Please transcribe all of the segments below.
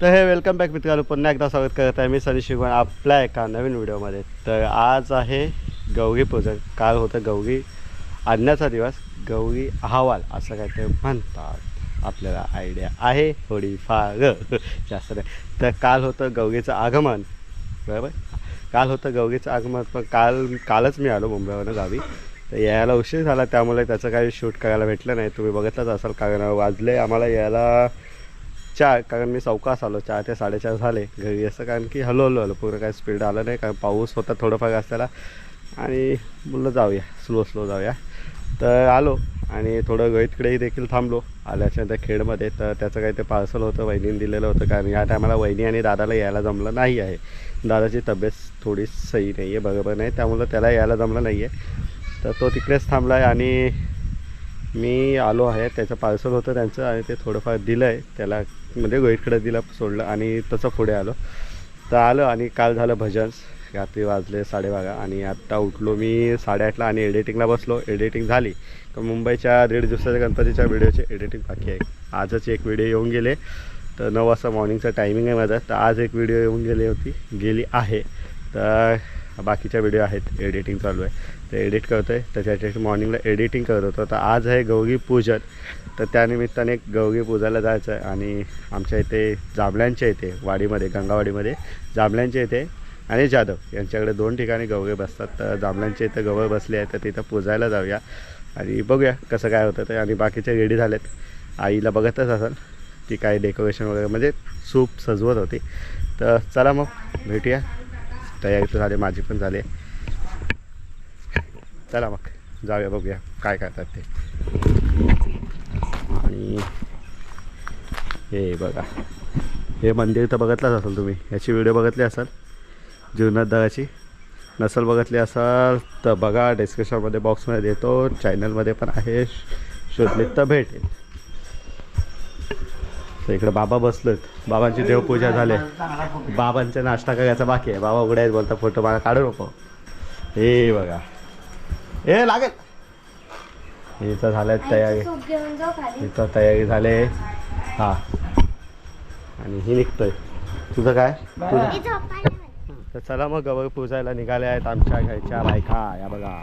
तर हे welcome back मित्रांनो. पुन्हा एकदा स्वागत करत आहे मी सनी शिगवण आपल्या एका नवीन व्हिडिओमध्ये. तर आज आहे गौरी पूजन. काल होतं गौरी आणण्याचा दिवस. गौरी अहवाल असं काय ते म्हणतात. आपल्याला आयडिया आहे थोडीफार. जास्त नाही. तर काल होतं गौरीचं आगमन. बरोबर? काल होतं गौरीचं आगमन पण काल कालच मी आलो मुंबईवरून गावी. तर यायला उशीर झाला त्यामुळे त्याचं काही शूट करायला भेटलं नाही. तुम्ही बघितलंच असाल कारण वाजले आम्हाला यायला चार कारण मी चौकास आलो चार ते साडेचार झाले घरी. असं कारण की हलो हलो हलो पूर्ण काही स्पीड आलं नाही कारण पाऊस होता थोडंफार असताना आणि बोललं जाऊया स्लो स्लो जाऊया. तर आलो आणि थोडं गळीतकडेही देखील थांबलो. आल्याच्यानंतर खेडमध्ये तर त्याचं काही ते पार्सल होतं वहिनीने दिलेलं होतं कारण या टायमाला वहिनी आणि दादाला यायला जमलं नाही आहे. दादाची तब्येत थोडी सही नाही आहे बरोबर नाही त्यामुळं त्याला यायला जमलं नाही आहे तर तो तिकडेच थांबला आहे आणि मी आलो आहे त्याचं पार्सल होतं त्यांचं आणि ते थोडंफार दिलं आहे त्याला म्हणजे गोईटकडे दिलं सोडलं आणि तसं पुढे आलो. तर आलं आणि काल झालं भजन. रात्री वाजले साडेबारा आणि आत्ता उठलो मी साडेआठला आणि एडिटिंगला बसलो. एडिटिंग झाली. तर मुंबईच्या दीड दिवसाच्या गणपतीच्या व्हिडिओचे एडिटिंग बाकी आहे. आजच एक व्हिडिओ येऊन गेले. तर नऊ वाजता मॉर्निंगचा टायमिंग आहे माझा. तर आज एक व्हिडिओ येऊन गेली होती. गेली आहे. तर बाकीच्या व्हिडिओ आहेत एडिटिंग चालू आहे. ते एडिट करतो आहे त्याच्यासाठी मॉर्निंगला एडिटिंग करत होतो. तर आज आहे गौरी पूजन. तर त्यानिमित्ताने गौरी पूजायला जायचं आहे आणि आमच्या इथे जांभळ्यांच्या इथे वाडीमध्ये गंगावाडीमध्ये जांभळ्यांच्या इथे आणि जाधव यांच्याकडे दोन ठिकाणी गौरी बसतात. तर जांभळ्यांच्या इथं गवळ बसले आहे तर तिथं पूजायला जाऊया आणि बघूया कसं काय होतं ते. आणि बाकीचे रेडी झालेत. आईला बघतच असाल ती काय डेकोरेशन वगैरे. म्हणजे सूप सजवत होती. तर चला मग भेटूया. तयारी तर झाली माझी पण झाली. चला मग जाऊया बघूया काय करतात ते. आणि हे बघा हे मंदिर तर बघितलंच असाल तुम्ही. याची व्हिडिओ बघितली असाल? जीवनादाराची नसल बघितली असाल तर बघा डिस्क्रिप्शनमध्ये बॉक्समध्ये देतो. चॅनलमध्ये पण आहे. शोधले तर भेटेल. तर इकडे बाबा बसलेत. बाबांची देवपूजा झाली. बाबांचा नाश्ता करायचा बाकी आहे? बाबा उघडे आहेत बोलता फोटो मला काढू नको. हे बघा. हे लागेल. हे तर झालं तयारी. इथं तयारी झाले. हा. आणि ही निघतोय. तुझं काय? तुझं. तर चला मग गवर पूजायला निघाले आहेत आमच्या घरच्या बायका. या बघा.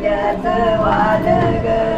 सकल्याच वाल ग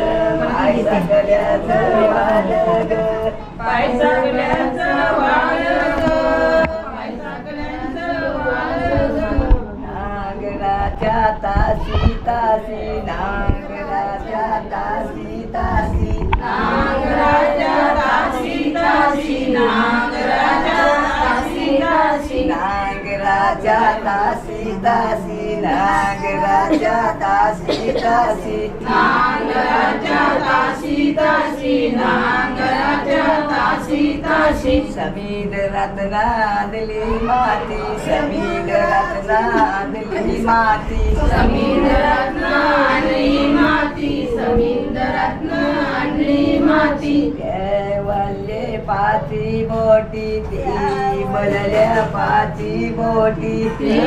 नागराच्या तासी तासी नागराच्या तासी तासी. नागराच्या तासी तासी नागराच्या तासी तासी. नागराच्या तासी तासी. नागराच्या तासी तासी नागराच्या तासी तासी नागराच्या तासी तासी समीर रत्नादली माती समीर रत्नादली माती समीर रत्नादली माती समीर रत्नादली माती पाची बोटी ती बलल्या पाची बोटी ती.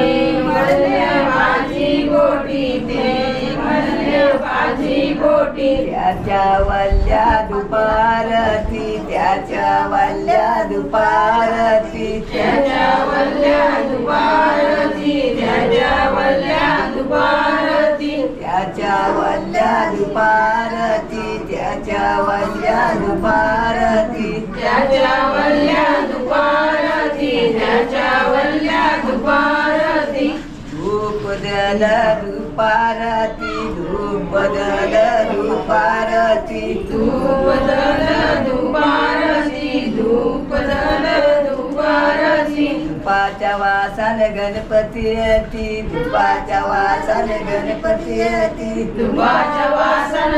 बलल्या पाची बोटी ती बलल्या पाची बोटी. त्याच्या वल्ल्या दुपारती त्याच्या वल्ल्या दुपारती. त्याच्या वल्ल्या दुपारती त्याच्या वल्ल्या दुपारती. त्याच्या वल्ल्या दुपारती त्याच्या वल्ल्या दुपारती. ज्याच्या वल्ल्या दुपारती धूप दल दुपारती धूप दल दुपारती धूप दल दुपारती धूप दल दुपारती धुपाच्या वासान गणपती येती धुपाच्या वासान गणपती येती धुपाच्या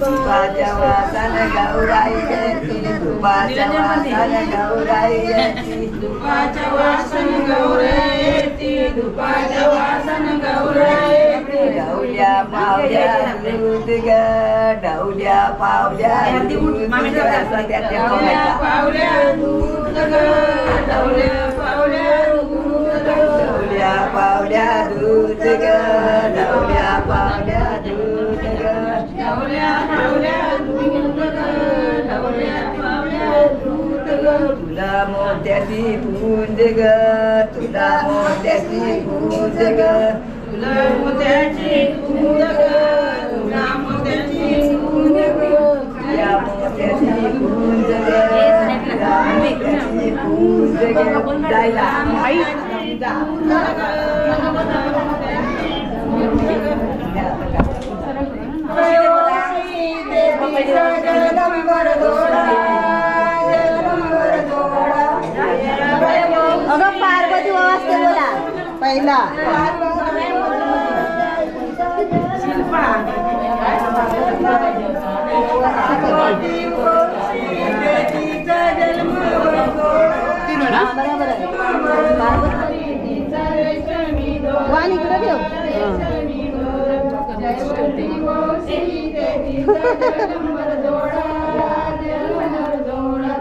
तुपाच्या वासान गौराई जयती तुपाच्या वासान गौराई जयती तुपाच्या डवल्या पावल्या अमृत ग डवल्या पावल्या डवल्या पावल्या दूध ग डवल्या पावल्या ढवल्या पावल्या दूध ग ढवल्या पावल्या दूध ग तुला मोत्याची पूंज ग तुला मोत्याची पूंज ग तुला मोत्याची पूंज ग तुला मोत्याची पूंज ग तुला मोत्याची पूंज ग तुला मोत्याची पूंज ग जायला आई अगं पार्वती वाजते बोला. पहिला. बरोबर आहे वाण इकडे ठेव. जवळा देव जोडा